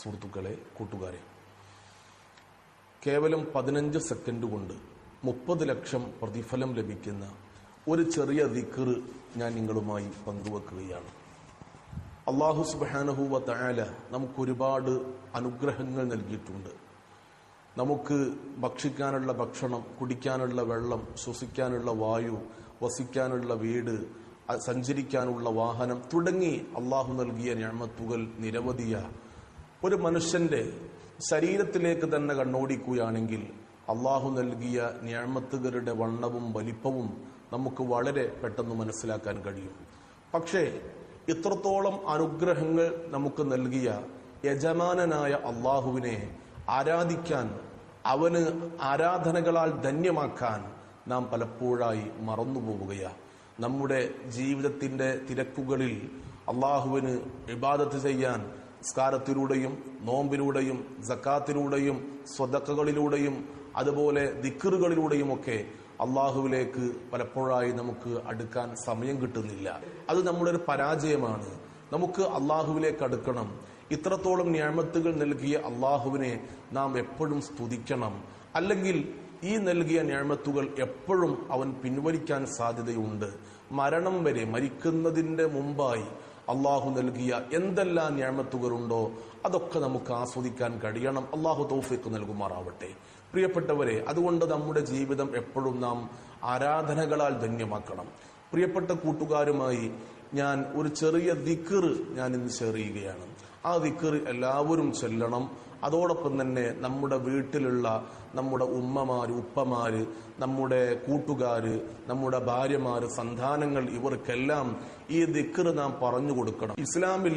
സുഹൃത്തുക്കളെ കൂട്ടുകാരെ. കേവലം പതിനഞ്ച് സെക്കൻഡ് കൊണ്ട് മുപ്പത് ലക്ഷം പ്രതിഫലം ലഭിക്കുന്ന ഒരു ചെറിയ ദിക്കർ ഞാൻ നിങ്ങളുമായി പങ്കുവെക്കുകയാണ്. അള്ളാഹു സുബാനഹുവ തയാല നമുക്കൊരുപാട് അനുഗ്രഹങ്ങൾ നൽകിയിട്ടുണ്ട്. നമുക്ക് ഭക്ഷിക്കാനുള്ള ഭക്ഷണം കുടിക്കാനുള്ള വെള്ളം ശ്വസിക്കാനുള്ള വായു വസിക്കാനുള്ള വീട് സഞ്ചരിക്കാനുള്ള വാഹനം തുടങ്ങി അള്ളാഹു നൽകിയ ഞാമത്തുകൾ നിരവധിയ ഒരു മനുഷ്യന്റെ ശരീരത്തിലേക്ക് തന്നെ കണ്ണോടിക്കുകയാണെങ്കിൽ അള്ളാഹു നൽകിയ ഞാമത്തുകളുടെ വണ്ണവും വലിപ്പവും നമുക്ക് വളരെ പെട്ടെന്ന് മനസ്സിലാക്കാൻ കഴിയും. പക്ഷേ ഇത്രത്തോളം അനുഗ്രഹങ്ങൾ നമുക്ക് നൽകിയ യജമാനനായ അള്ളാഹുവിനെ ആരാധിക്കാൻ അവന് ആരാധനകളാൽ ധന്യമാക്കാൻ നാം പലപ്പോഴായി മറന്നുപോവുകയാണ് നമ്മുടെ ജീവിതത്തിന്റെ തിരക്കുകളിൽ അള്ളാഹുവിന് ഇബാദത്ത് ചെയ്യാൻ സ്കാരത്തിലൂടെയും നോമ്പിലൂടെയും ജക്കാത്തിലൂടെയും സ്വതക്കകളിലൂടെയും അതുപോലെ ദിക്കറുകളിലൂടെയുമൊക്കെ അള്ളാഹുവിലേക്ക് പലപ്പോഴായി നമുക്ക് അടുക്കാൻ സമയം കിട്ടുന്നില്ല. അത് നമ്മുടെ ഒരു പരാജയമാണ്. നമുക്ക് അള്ളാഹുവിലേക്ക് അടുക്കണം. ഇത്രത്തോളം ഞാമത്തുകൾ നൽകിയ അള്ളാഹുവിനെ നാം എപ്പോഴും സ്തുതിക്കണം. അല്ലെങ്കിൽ ഈ നൽകിയ ഞാമത്തുകൾ എപ്പോഴും അവൻ പിൻവലിക്കാൻ സാധ്യതയുണ്ട്. മരണം വരെ മരിക്കുന്നതിന്റെ മുമ്പായി അള്ളാഹു നൽകിയ എന്തെല്ലാം ഞാമത്തുകളുണ്ടോ അതൊക്കെ നമുക്ക് ആസ്വദിക്കാൻ കഴിയണം. അള്ളാഹു തൗഫീഖ് നൽകുമാറാവട്ടെ. പ്രിയപ്പെട്ടവരെ അതുകൊണ്ട് നമ്മുടെ ജീവിതം എപ്പോഴും നാം ആരാധനകളാൽ ധന്യമാക്കണം. പ്രിയപ്പെട്ട കൂട്ടുകാരുമായി ഞാൻ ഒരു ചെറിയ ദിക്കറ് ഞാൻ ഇന്ന് ചെറിയുകയാണ് ആ ദിക്കറ് എല്ലാവരും ചൊല്ലണം. അതോടൊപ്പം തന്നെ നമ്മുടെ വീട്ടിലുള്ള നമ്മുടെ ഉമ്മമാര് ഉപ്പമാര് നമ്മുടെ കൂട്ടുകാര് നമ്മുടെ ഭാര്യമാര് സന്താനങ്ങൾ ഇവർക്കെല്ലാം ഈ ദിക്കർ നാം പറഞ്ഞു കൊടുക്കണം. ഇസ്ലാമിൽ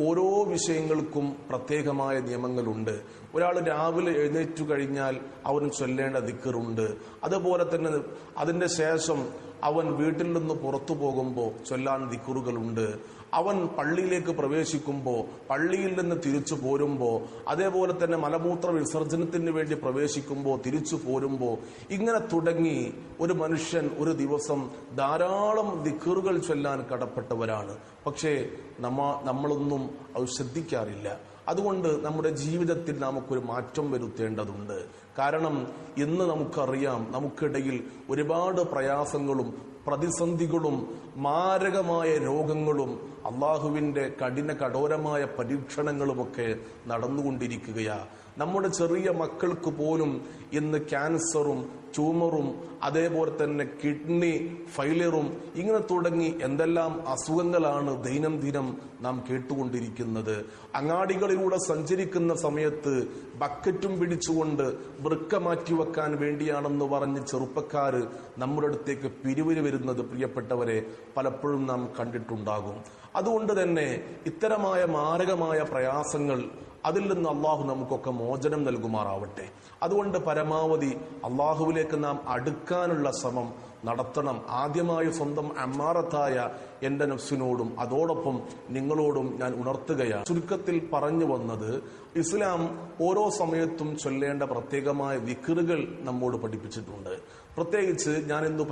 ഓരോ വിഷയങ്ങൾക്കും പ്രത്യേകമായ നിയമങ്ങളുണ്ട്. ഒരാൾ രാവിലെ എഴുന്നേറ്റു കഴിഞ്ഞാൽ അവൻ ചൊല്ലേണ്ട ദിക്കറുണ്ട് അതുപോലെ തന്നെ അതിന്റെ ശേഷം അവൻ വീട്ടിൽ നിന്ന് പുറത്തു പോകുമ്പോൾ ചൊല്ലാൻ ദിക്കുറുകളുണ്ട് അവൻ പള്ളിയിലേക്ക് പ്രവേശിക്കുമ്പോൾ പള്ളിയിൽ നിന്ന് തിരിച്ചു പോരുമ്പോൾ അതേപോലെ തന്നെ മലമൂത്ര വിസർജനത്തിന് വേണ്ടി പ്രവേശിക്കുമ്പോൾ തിരിച്ചു പോരുമ്പോൾ ഇങ്ങനെ തുടങ്ങി ഒരു മനുഷ്യൻ ഒരു ദിവസം ധാരാളം ദിക്കറുകൾ ചൊല്ലാൻ കടപ്പെട്ടവരാണ്. പക്ഷേ നമ്മ നമ്മളൊന്നും അത് ശ്രദ്ധിക്കാറില്ല. അതുകൊണ്ട് നമ്മുടെ ജീവിതത്തിൽ നമുക്കൊരു മാറ്റം വരുത്തേണ്ടതുണ്ട്. കാരണം ഇന്ന് നമുക്കറിയാം നമുക്കിടയിൽ ഒരുപാട് പ്രയാസങ്ങളും പ്രതിസന്ധികളും മാരകമായ രോഗങ്ങളും അള്ളാഹുവിന്റെ കഠിന കഠോരമായ പരീക്ഷണങ്ങളുമൊക്കെ നടന്നുകൊണ്ടിരിക്കുകയാ. നമ്മുടെ ചെറിയ മക്കൾക്ക് പോലും ഇന്ന് ക്യാൻസറും ട്യൂമറും അതേപോലെ തന്നെ കിഡ്നി ഫൈലറും ഇങ്ങനെ തുടങ്ങി എന്തെല്ലാം അസുഖങ്ങളാണ് ദൈനംദിനം നാം കേട്ടുകൊണ്ടിരിക്കുന്നത്. അങ്ങാടികളിലൂടെ സഞ്ചരിക്കുന്ന സമയത്ത് ബക്കറ്റും പിടിച്ചുകൊണ്ട് വൃക്ക മാറ്റിവെക്കാൻ വേണ്ടിയാണെന്ന് പറഞ്ഞ് ചെറുപ്പക്കാര് നമ്മുടെ അടുത്തേക്ക് പിരിവിന് വരുന്നത് പ്രിയപ്പെട്ടവരെ പലപ്പോഴും നാം കണ്ടിട്ടുണ്ടാകും. അതുകൊണ്ട് തന്നെ ഇത്തരമായ മാരകമായ പ്രയാസങ്ങൾ അതിൽ നിന്ന് അള്ളാഹു നമുക്കൊക്കെ മോചനം നൽകുമാറാവട്ടെ. അതുകൊണ്ട് പരമാവധി അള്ളാഹുവിലേക്ക് നാം അടുക്കാനുള്ള ശ്രമം നടത്തണം. ആദ്യമായി സ്വന്തം അമ്മാറത്തായ എന്റെ നഫ്സിനോടും അതോടൊപ്പം നിങ്ങളോടും ഞാൻ ഉണർത്തുകയാണ്. ചുരുക്കത്തിൽ പറഞ്ഞു വന്നത് ഇസ്ലാം ഓരോ സമയത്തും ചൊല്ലേണ്ട പ്രത്യേകമായ വിക്കറുകൾ നമ്മോട് പഠിപ്പിച്ചിട്ടുണ്ട്. പ്രത്യേകിച്ച് ഞാൻ ഇന്ന്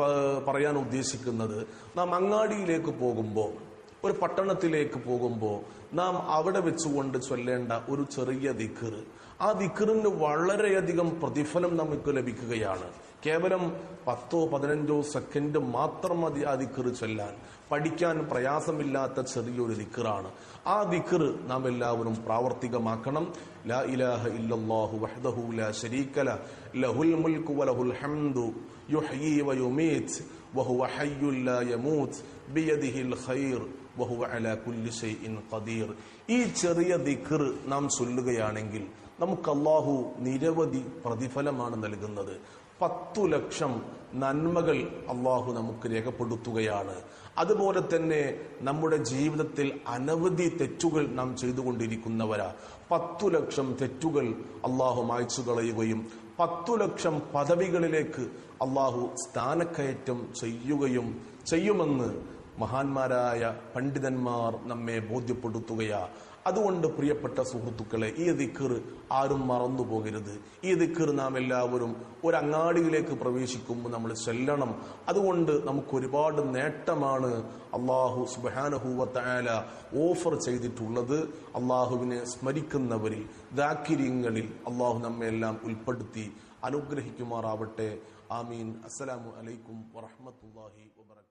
പറയാൻ ഉദ്ദേശിക്കുന്നത് നാം അങ്ങാടിയിലേക്ക് പോകുമ്പോൾ ഒരു പട്ടണത്തിലേക്ക് പോകുമ്പോൾ നാം അവിടെ വെച്ചുകൊണ്ട് ചൊല്ലേണ്ട ഒരു ചെറിയ ദിക്കർ ആ ദിക്കറിന് വളരെയധികം പ്രതിഫലം നമുക്ക് ലഭിക്കുകയാണ്. കേവലം പത്തോ പതിനഞ്ചോ സെക്കൻഡ് മാത്രം മതി ആ ദിക്കർ ചൊല്ലാൻ. പഠിക്കാൻ പ്രയാസമില്ലാത്ത ചെറിയൊരു ദിക്കറാണ് ആ ദിക്കർ നാം എല്ലാവരും പ്രാവർത്തികമാക്കണം. ലാ ഇലാഹ ഇല്ലല്ലാഹു വഹ്ദഹു ലാ ശരീക ലഹുൽ മുൽക്കു വലഹുൽ ഹംദു. യുഹ്യി വയുമീത് വഹുവ ഹയ്യു ലാ യമൂത്ത് ബിയദിഹിൽ ഖൈർ. വഹുവ അലാ കുല്ലി ഷൈഇൻ ഖദീർ. ഈ ചെറിയ ദിക്ർ നാം ചൊല്ലുകയാണെങ്കിൽ നമുക്ക് അള്ളാഹു നിരവധി പ്രതിഫലമാണ് നൽകുന്നത്. പത്തു ലക്ഷം നന്മകൾ അള്ളാഹു നമുക്ക് രേഖപ്പെടുത്തുകയാണ്. അതുപോലെ തന്നെ നമ്മുടെ ജീവിതത്തിൽ അനവധി തെറ്റുകൾ നാം ചെയ്തുകൊണ്ടിരിക്കുന്നവരാ. പത്തു ലക്ഷം തെറ്റുകൾ അള്ളാഹു മായ്ച്ചു കളയുകയും പത്തു ലക്ഷം പദവികളിലേക്ക് അള്ളാഹു സ്ഥാനക്കയറ്റം ചെയ്യുകയും ചെയ്യുമെന്ന് മഹാന്മാരായ പണ്ഡിതന്മാർ നമ്മെ ബോധ്യപ്പെടുത്തുകയാ. അതുകൊണ്ട് പ്രിയപ്പെട്ട സുഹൃത്തുക്കളെ ഈ ദിക്കർ ആരും മറന്നു പോകരുത്. ഈ ദിക്കർ നാം എല്ലാവരും ഒരു അങ്ങാടിയിലേക്ക് പ്രവേശിക്കുമ്പോൾ നമ്മൾ ചെല്ലണം. അതുകൊണ്ട് നമുക്ക് ഒരുപാട് നേട്ടമാണ് അള്ളാഹു സുബാനഹൂവത്തായാല ഓഫർ ചെയ്തിട്ടുള്ളത് അള്ളാഹുവിനെ സ്മരിക്കുന്നവരിൽ ദാക്കിര്യങ്ങളിൽ അള്ളാഹു നമ്മെ എല്ലാം ഉൾപ്പെടുത്തി അനുഗ്രഹിക്കുമാറാവട്ടെ. ആമീൻ. അസ്സലാമു അലൈക്കും വറഹമത്തല്ലാഹി വബർക്കാത്തു